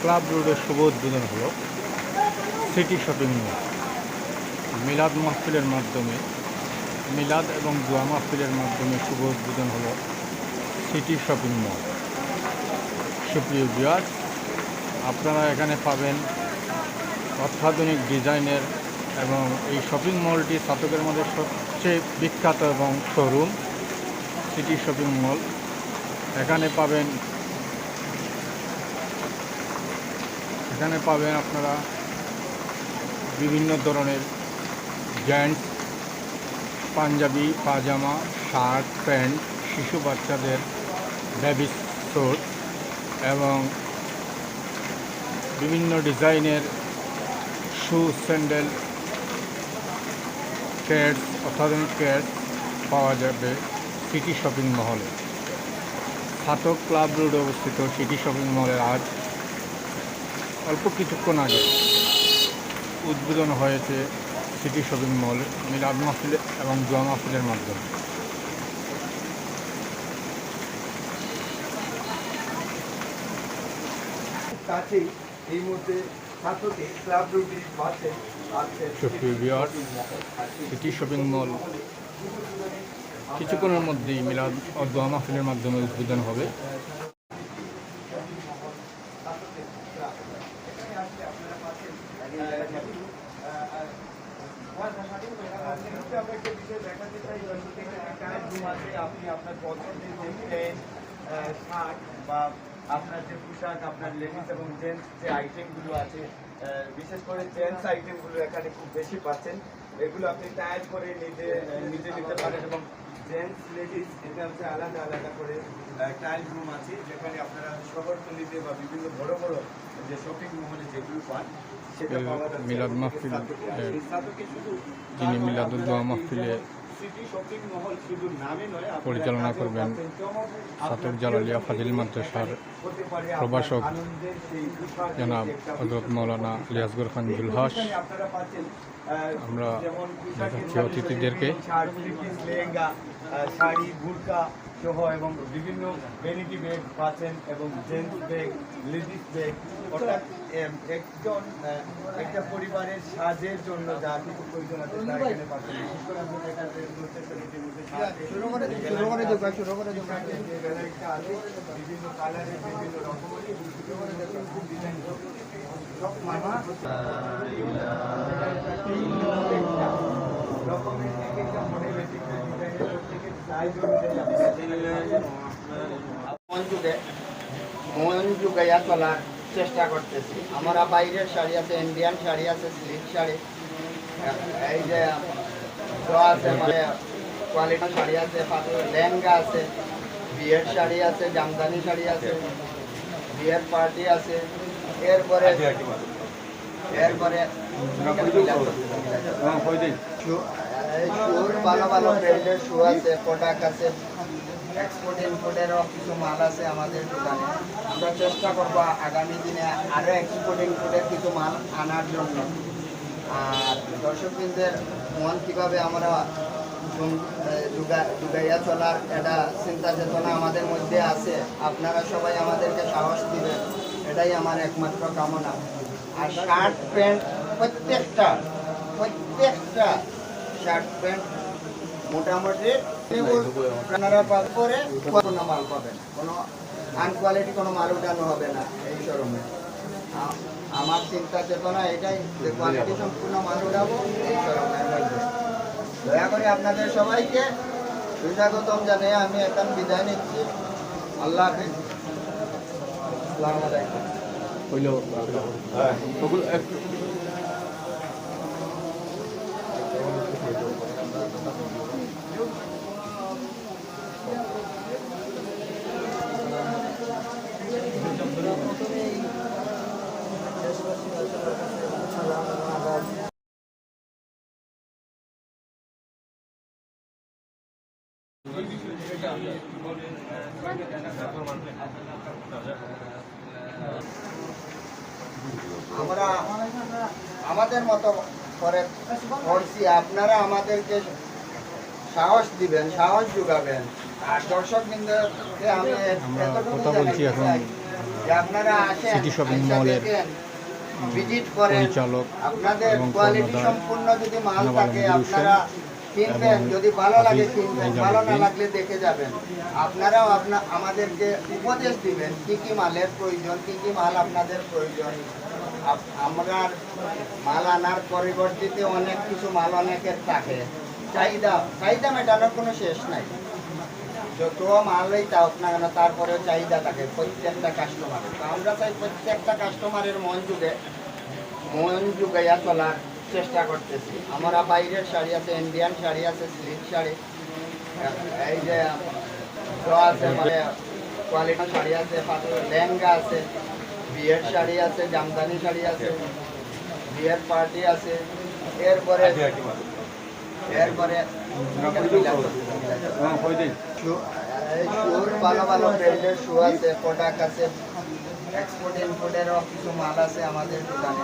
Club রোডের শুভ উদ্বোধন হলো। সিটি শপিং মল মিলাদ মাহফিলের মাধ্যমে, মিলাদ এবং দোয়া মাহফিলের মাধ্যমে শুভ উদ্বোধন হলো সিটি শপিং মল সুপ্রিয় বিয়ার আপনারা এখানে পাবেন অত্যাধুনিক ডিজাইনের এবং এই শপিং মলটি ছাতকের মধ্যে সবচেয়ে বিখ্যাত এবং শোরুম সিটি শপিং মল এখানে পাবেন এখানে পাবেন আপনারা বিভিন্ন ধরনের জেন্টস পাঞ্জাবি, পাজামা, শার্ট, প্যান্ট, শিশু বাচ্চাদের বেবি স্যুট এবং বিভিন্ন ডিজাইনের শু স্যান্ডেল ক্যাটস অত্যাধুনিক ক্যাটস পাওয়া যাবে। সিটি শপিং মহলে। ছাতক ক্লাব রোডে অবস্থিত সিটি শপিং মলের আজ অল্প কিছুক্ষণ আগে উদ্বোধন হয়েছে সিটি শপিং মল মিলাদ মাহফিল এবং জোয়া মাহফিলের মাধ্যমে। কাছেই এই মুহূর্তে ছাত্রকে ক্লাব রুটির পাশে আছে সুপ্রিয় ভিউয়ার্স সিটি শপিং মল কিছুক্ষণের মধ্যেই মিলাদ ও দোয়া মাহফিলের মাধ্যমে উদ্বোধন হবে আপনার যে পোশাক আপনার লেডিস এবং জেন্টস যে আইটেমগুলো আছে বিশেষ করে জেন্টস আইটেমগুলো এখানে খুব বেশি পাচ্ছেন এগুলো আপনি টায়ার করে নিজে নিজে নিতে পারেন এবং জেন্টস লেডিস এটা হচ্ছে আলাদা আলাদা করে টাইল রুম আছে যেখানে আপনারা শহরতলিতে বা বিভিন্ন বড় বড় যে শপিং মহলে যেগুলো পান সেটা পাওয়া যাচ্ছে। মিলাদ মাহফিল, যিনি মিলাদুল মাহফিলে পরিচালনা করবেন সাতক জালালিয়া ফাজিল মাদ্রাসার প্রবাসক প্রভাষক জনাব হজরত মৌলানা লিয়াজগুর খান জুলহাস আমরা দেখাচ্ছি অতিথিদেরকে। শাড়ি সহ এবং বিভিন্ন ভ্যানিটি ব্যাগ পাচ্ছেন এবং জেন্টস ব্যাগ লেডিস ব্যাগ অর্থাৎ একজন একটা পরিবারের সাজের জন্য যা কিছু প্রয়োজন আছে তা এখানে পাচ্ছেন। বিশেষ করে আপনি দেখা বিভিন্ন কালারের বিভিন্ন রকমের এক একটা মডেল এক একটা ডিজাইনের প্রত্যেকের সাইজ অনুযায়ী যুগে মন চেষ্টা করতেছি। আমরা বাইরের শাড়ি আছে ইন্ডিয়ান শাড়ি আছে সিল্ক শাড়ি। এই যে আছে মানে কোয়ালিটি শাড়ি আছে লেহেঙ্গা আছে বিয়ের শাড়ি আছে জামদানি শাড়ি আছে বিয়ের পার্টি আছে। এরপরে এরপরে এই ভালো ভালো ব্র্যান্ডের শু আছে প্রোডাক্ট আছে। এক্সপোর্ট ইম্পোর্টেরও কিছু মাল আছে আমাদের দোকানে। আমরা চেষ্টা করব আগামী দিনে আরও এক্সপোর্ট ইম্পোর্টের কিছু মাল আনার জন্য। আর দর্শকবৃন্দের মন কীভাবে আমরা জুগাইয়া চলার একটা চিন্তা চেতনা আমাদের মধ্যে আছে, আপনারা সবাই আমাদেরকে সাহস দিবেন। এটাই আমার একমাত্র কামনা। আর শার্ট প্যান্ট প্রত্যেকটা প্রত্যেকটা শার্ট প্যান্ট মোটামুটি আপনারা পাবেন করে কোনো মাল পাবেন কোনো আনকোয়ালিটি কোনো মাল উঠানো হবে না এই শোরুমে। আমার চিন্তা চেতনা এটাই যে কোয়ালিটি সম্পূর্ণ মাল উঠাবো এই শোরুমের মধ্যে। দয়া করে আপনাদের সবাইকে সুস্বাগতম জানিয়ে আমি এখন বিদায় নিচ্ছি। আল্লাহ হাফিজ। আসসালামু আলাইকুম। আমরা আমাদের মতো করে করছি। আপনারা আমাদেরকে সাহস দিবেন সাহস যোগাবেন। আর দর্শক বিন্দুকে আমি কথা বলছি এখন, আপনারা আসেন সিটি শপিং মলের ভিজিট করেন। আপনাদের কোয়ালিটি সম্পূর্ণ যদি মাল থাকে আপনারা কিনবেন যদি ভালো লাগে কিনবেন ভালো না লাগলে দেখে যাবেন। আপনারাও আপনা আমাদেরকে উপদেশ দিবেন কি কি মালের প্রয়োজন কি কি মাল আপনাদের প্রয়োজন। আমরা মাল আনার পরিবর্তিতে অনেক কিছু মাল অনেকের থাকে। চাহিদা চাহিদা মেটানোর কোনো শেষ নাই। যত মালই চাও না কেন তারপরেও চাহিদা থাকে প্রত্যেকটা কাস্টমারের তো আমরা চাই প্রত্যেকটা কাস্টমারের মন যুগে মন যুগাইয়া চলার চেষ্টা করতেছি। আমরা বাইরের শাড়ি আছে ইন্ডিয়ান শাড়ি আছে সিল্ক শাড়ি। এই যে আছে মানে কোয়ালিটি শাড়ি আছে লেহেঙ্গা আছে বিয়ের শাড়ি আছে জামদানি শাড়ি আছে বিয়ের পার্টি আছে এরপরে এরপরে শু- শুর ভালো ভালো ব্র্যান্ডের শু আছে প্রোডাক্ট আছে এক্সপোর্ট ইম্পোর্টেরও কিছু মাল আছে আমাদের দোকানে।